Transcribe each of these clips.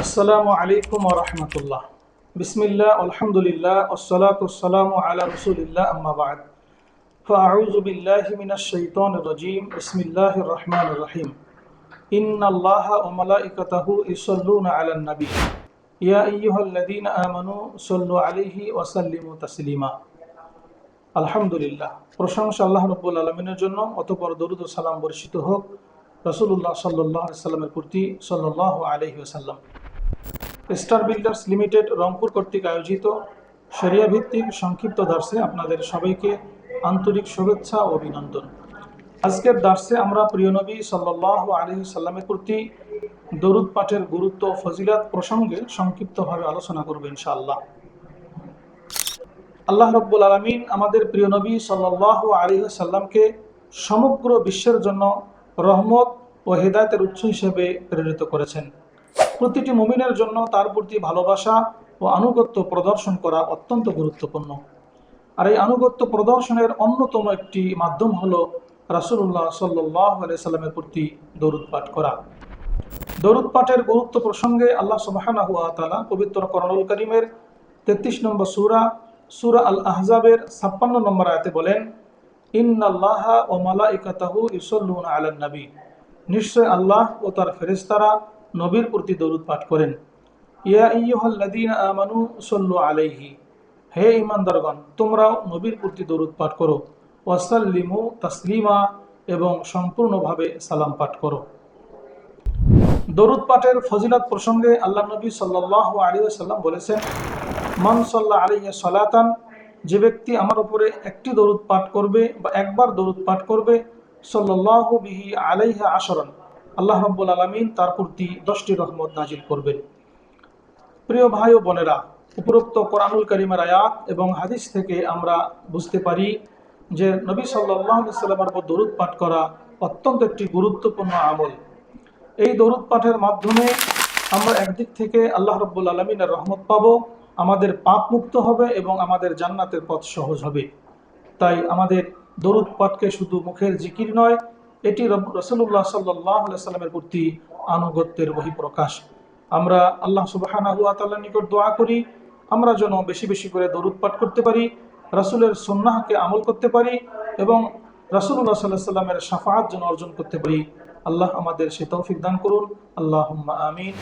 আসসালামু আলাইকুম রহমতুল্লাহ বিসমিল্লাহ আলহামদুলিল্লাহ والصلاة والسلام على رسول الله أما بعد فأعوذ بالله من الشيطان الرجيم بسم الله الرحمن الرحيم إن الله وملائكته يصلون على النبي يا أيها الذين آمنوا صلوا عليه وسلموا تسليما আলহামদুলিল্লাহ প্রশংসা আল্লাহ রব্বুল আলমিনের জন্য অতপর দরুদ ও সালাম বর্ষিত হোক রসুল্লাহ সাল্লাহ সাল্লামের প্রতি সাল্লাহ আলহি আসাল্লাম স্টার বিল্ডার্স লিমিটেড রংপুর কর্তৃক আয়োজিত শরিয়া ভিত্তিক সংক্ষিপ্ত দার্সে আপনাদের সবাইকে আন্তরিক শুভেচ্ছা ও অভিনন্দন। আজকের দার্সে আমরা প্রিয় নবী সাল্লাহ আলহি সাল্লামের প্রতি দরুদ পাঠের গুরুত্ব ফজিলাত প্রসঙ্গে সংক্ষিপ্তভাবে আলোচনা করব ইনশাআল্লাহ। আল্লাহ রব্বুল আলমিন আমাদের প্রিয় নবী সাল্লাহ আলী সাল্লামকে সমগ্র বিশ্বের জন্য রহমত ও হেদায়তের উৎস হিসেবে প্রেরিত করেছেন। প্রতিটি মুমিনের জন্য তার প্রতি ভালোবাসা ও আনুগত্য প্রদর্শন করা অত্যন্ত গুরুত্বপূর্ণ। আর এই আনুগত্য প্রদর্শনের অন্যতম একটি মাধ্যম হল রাসুল্লাহ সাল্লাহ সাল্লামের প্রতি দরুদ পাঠ করা। দরুদ পাঠের গুরুত্ব প্রসঙ্গে আল্লাহ সুবাহানা তালা পবিত্র করণুল করিমের তেত্রিশ নম্বর সুরা সুরা আল আহজাবের ছাপ্পান্ন নম্বর আয়াতে বলেন, ইন্নাল্লাহ ও মালা ইকাতাহু ইসল্লুন আলান নবী নিশ্চয় আল্লাহ ও তার ফেরেস্তারা নবীর প্রতি দরুদ পাঠ করেন। ইয়া আমানু সল্লু আলাইহি। হে ইমানদারগণ তোমরাও নবীর প্রতি দরুদ পাঠ করো। ওয়াসাল্লিমু তাসলিমা এবং সম্পূর্ণভাবে সালাম পাঠ করো। দরুদ পাঠের ফজিলত প্রসঙ্গে আল্লাহ নবী সাল্লাহ আলী সাল্লাম বলেছেন, মান সাল্লাহ আলিয়া সালাতান, যে ব্যক্তি আমার উপরে একটি দরুদ পাঠ করবে বা একবার দরুদ পাঠ করবে সাল্লাহ বিহি আলাইহা আসরণ আল্লাহ রব্বুল আলমিন তার প্রতি দশটি রহমত নাজিল করবেন। প্রিয় ভাই ও বোনেরা, উপরোক্ত কোরআনুল করিমের আয়াত এবং হাদিস থেকে আমরা বুঝতে পারি যে নবী সাল্লাহ সাল্লামের উপর দরুদ পাঠ করা অত্যন্ত একটি গুরুত্বপূর্ণ আমল। এই দরুদ পাঠের মাধ্যমে আমরা একদিক থেকে আল্লাহ রব্বুল আলমিনের রহমত পাবো, আমাদের পাপ মুক্ত হবে এবং আমাদের জান্নাতের পথ সহজ হবে। তাই আমাদের দরুদ পাঠকে শুধু মুখের জিকির নয় এটি রসুল্লাহ সাল্লাহ সাল্লামের প্রতি আনুগত্যের বহিঃপ্রকাশ। আমরা আল্লাহ তাল্লাহ নিকট দোয়া করি, আমরা যেন বেশি বেশি করে দরুদ পাঠ করতে পারি, রাসুলের সন্ন্যাহকে আমল করতে পারি এবং রাসুল্লাহ সাল্লাহ সাল্লামের সাফাত যেন অর্জন করতে পারি। আল্লাহ আমাদের সে তৌফিক দান করুন। আল্লাহ আমিন।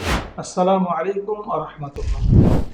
আসসালামু আলাইকুম আ রহমতুল্লাহ।